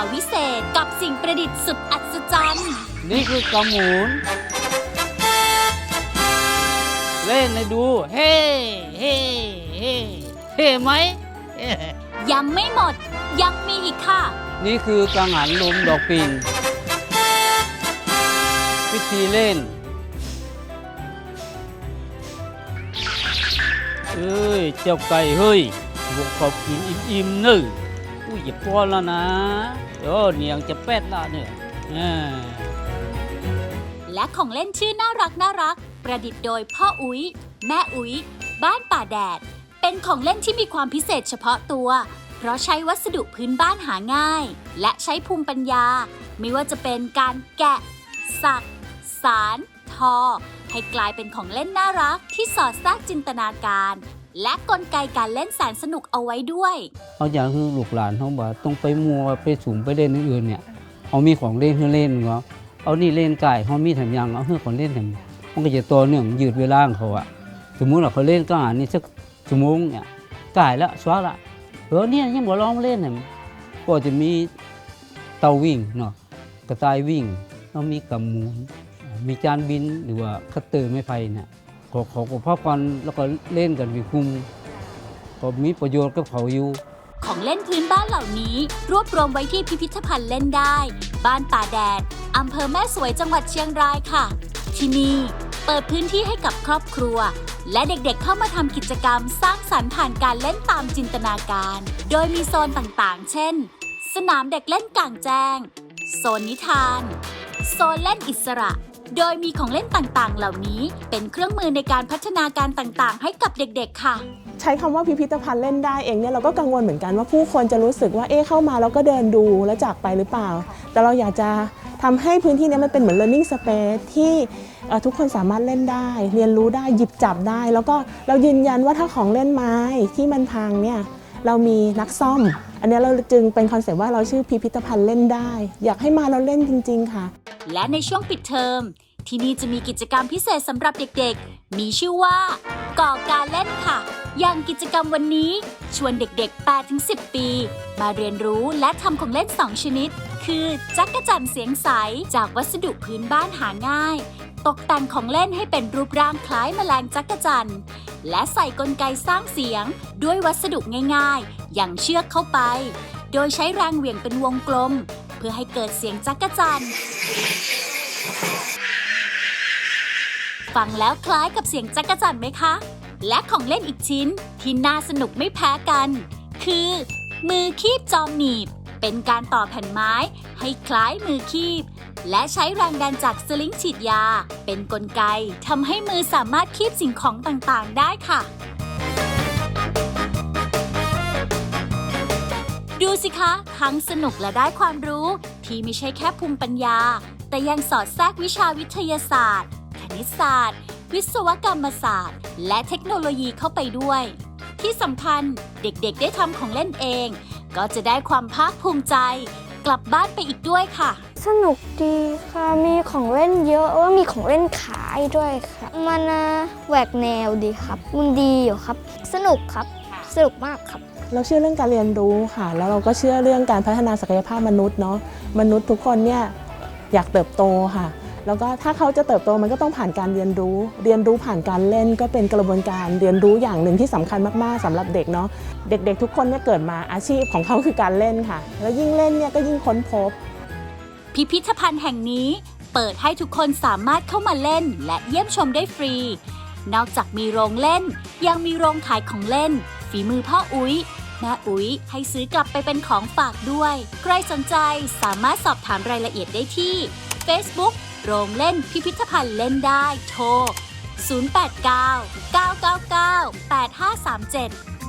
าววิเศษกับสิ่งประดิษฐ์สุดอัศจรรย์ นี่คือกระหมุน เล่นให้ดู เฮ้เฮ้เฮ้เฮ้ไหมเฮ้ยังไม่หมด ยังมีอีกค่ะ นี่คือกังหันลมดอกปิ่นวิธีเล่นเอ้ย เจ้าไก่เฮ้ยบวกขอบกินอิ่มๆนึ่อุ้ ยอย่าป้อนแล้วนะเดี๋ยเนียงจะแป๊ดละเนี่ยและของเล่นชื่อน่ารักน่ารัก ประดิษฐ์โดยพ่ออุ๊ยแม่อุ๊ยบ้านป่าแดด เป็นของเล่นที่มีความพิเศษเฉพาะตัว เพราะใช้วัสดุพื้นบ้านหาง่าย และใช้ภูมิปัญญา ไม่ว่าจะเป็นการแกะ สัก สาร ทอ ให้กลายเป็นของเล่นน่ารักที่สอดแทรกจินตนาการ และกลไกการเล่นแสนสนุกเอาไว้ด้วย เอาอย่างคือลูกหลานเขาบอกต้องไปมัวไปสูงไปเล่นอื่นเนี่ยเขามีของเล่นให้เล่นเหรอเอานี่เล่นไก่เขามีทำยังเอาเพื่อของเล่นทำมันก็จะตัวเนื่องยืดเวลาของเขาอะสมมุติว่าเขาเล่นก็อ่านนี่สักชั่วโมงเนี่ยไก่ละสวะละเออเนี่ยยังบ่ลองเล่นเนี่ยก็จะมีเตาวิ่งเนาะกระต่ายวิ่งแล้วมีกำมูลมีจานบินหรือว่าคัตเตอร์ไม้ไผ่เนี่ย เขอเขาก็พอกันแล้วก็เล่นกันมีคุ้มก็มีประโยชน์กับเขาอยู่ ของเล่นพื้นบ้านเหล่านี้ รวบรวมไว้ที่พิพิธภัณฑ์เล่นได้ บ้านป่าแดดอำเภอแม่สวยจังหวัดเชียงรายค่ะ ที่นี่เปิดพื้นที่ให้กับครอบครัว และเด็กๆเข้ามาทำกิจกรรมสร้างสรรค์ผ่านการเล่นตามจินตนาการ โดยมีโซนต่างๆ เช่น สนามเด็กเล่นกลางแจ้ง โซนนิทาน โซนเล่นอิสระ โดยมีของเล่นต่างๆ เหล่านี้เป็นเครื่องมือในการพัฒนาการต่างๆ ให้กับเด็กๆ ค่ะ ใช้คำว่าพิพิธภัณฑ์เล่นได้เองเนี่ยเราก็กังวลเหมือนกันว่าผู้คนจะรู้สึกว่าเอ๊ะเข้ามาแล้วก็เดินดูแล้วจากไปหรือเปล่า แต่เราอยากจะทำให้พื้นที่เนี้มันเป็นเหมือน learning space ที่เอ่อทุกคนสามารถเล่นได้ เรียนรู้ได้หยิบจับได้ แล้วก็เรายืนยันว่าถ้าของเล่นไม้ที่มันพังเนี่ยเรามีนักซ่อม อันเนี้ยเราจึงเป็นคอนเซปต์ว่าเราชื่อพิพิธภัณฑ์เล่นได้ อยากให้มาเราเล่นจริง ๆ ค่ะ และในช่วงปิดเทอม ที่นี่จะมีกิจกรรมพิเศษสำหรับเด็กๆ มีชื่อว่า ก่อการเล่นค่ะ อย่างกิจกรรมวันนี้ ชวนเด็กๆ 8-10 ปี มาเรียนรู้และทำของเล่น 2 ชนิด คือจักรจั่นเสียงใส จากวัสดุพื้นบ้านหาง่าย ตกแต่งของเล่นให้เป็นรูปร่างคล้ายแมลงจักรจั่นและใส่กลไกสร้างเสียง ด้วยวัสดุง่ายๆ อย่างเชือกเข้าไป โดยใช้แรงเหวี่ยงเป็นวงกลม เพื่อให้เกิดเสียงจักรจั่น ฟังแล้วคล้ายกับเสียงจักรจั่นไหมคะ และของเล่นอีกชิ้นที่น่าสนุกไม่แพ้กัน คือ มือคีบจอมหนีบ เป็นการต่อแผ่นไม้ให้คล้ายมือคีบ และใช้แรงดันจากสลิงฉีดยา เป็นนกลไกทำให้มือสามารถคีบสิ่งของต่างๆ ได้ค่ะดูสิคะ ทั้งสนุกและได้ความรู้ที่ไม่ใช่แค่ภูมิปัญญา แต่ยังสอดแทรกวิชาวิทยาศาสตร์ ณิตศาสตร์ วิศวกรรมศาสตร์ และเทคโนโลยีเข้าไปด้วย ที่สำคัญเด็กๆได้ทำของเล่นเอง ก็จะได้ความภาคภูมิใจ กลับบ้านไปอีกด้วยค่ะ สนุกดีค่ะ มีของเล่นเยอะว่ามีของเล่นขายด้วยค่ะ มันอะแหวกแนวดีครับ มันดีอยู่ครับ สนุกครับ สนุกมากครับเราเชื่อเรื่องการเรียนรู้ค่ะ แล้วเราก็เชื่อเรื่องการพัฒนาศักยภาพมนุษย์เนาะมนุษย์ทุกคนเนี่ยอยากเติบโตค่ะ แล้วก็ถ้าเขาจะเติบโตมันก็ต้องผ่านการเรียนรู้ เรียนรู้ผ่านการเล่นก็เป็นกระบวนการเรียนรู้อย่างหนึ่งที่สำคัญมากๆสำหรับเด็กเนาะเด็กๆ ทุกคนเนี่ยเกิดมาอาชีพของเขาคือการเล่นค่ะ แล้วยิ่งเล่นเนี่ยก็ยิ่งค้นพบ พิพิธภัณฑ์แห่งนี้ เปิดให้ทุกคนสามารถเข้ามาเล่น และเยี่ยมชมได้ฟรี นอกจากมีโรงเล่น ยังมีโรงขายของเล่น ฝีมือพ่ออุ๊ยแม่อุ๊ยให้ซื้อกลับไปเป็นของฝากด้วย ใครสนใจสามารถสอบถามรายละเอียดได้ที่ Facebook โรงเล่นพิพิธภัณฑ์เล่นได้โทร 089 999 8537